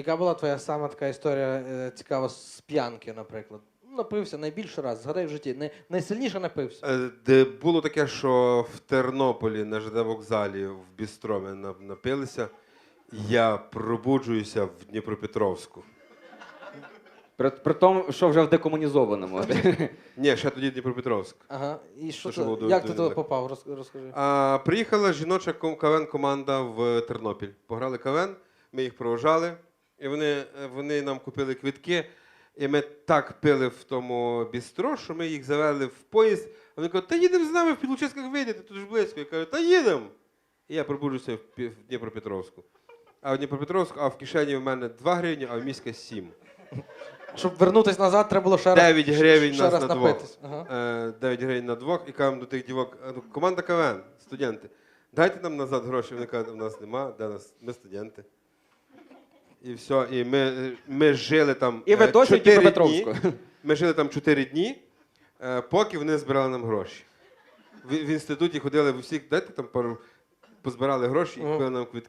Яка була твоя сама така історія е, цікава з п'янки, наприклад? Напився найбільше раз, згадай в житті. Най- найсильніше напився. Е, Де було таке, що в Тернополі на ЖД вокзалі в Бістро ми на- напилися. Я пробуджуюся в Дніпропетровську. При, при тому, що вже в декомунізованому. Ні, ще тоді Дніпропетровськ. Ага. І що Це було як ти туди попав? Роз- Розкажи. А, приїхала жіноча ком- КВН-команда в Тернопіль. Пограли КВН, ми їх провожали, і вони, вони нам купили квитки. І ми так пили в тому бістро, що ми їх завели в поїзд. Вони кажуть, та їдемо з нами в Підлучецьках вийдете, тут ж близько. Я кажу, та їдемо. І я пробуджуся в, в Дніпропетровську. А в Дніпропетровську, а в кишені в мене 2 гривні, а в міська 7. Щоб вернутися назад, треба було ще раз. 9 гривень ще нас раз на двох. Ага. Е, 9 гривень на двох і кажемо до тих дівок, ну, команда КВН, студенти, дайте нам назад гроші. Вони кажуть, у нас нема, де нас, ми студенти. І все, і ми, ми жили там І ви е, досі в чотири Дніпропетровську. дні. Ми жили там 4 дні, е, поки вони збирали нам гроші. В, в інституті ходили в усіх, дайте там пару, позбирали гроші і купили нам квитки.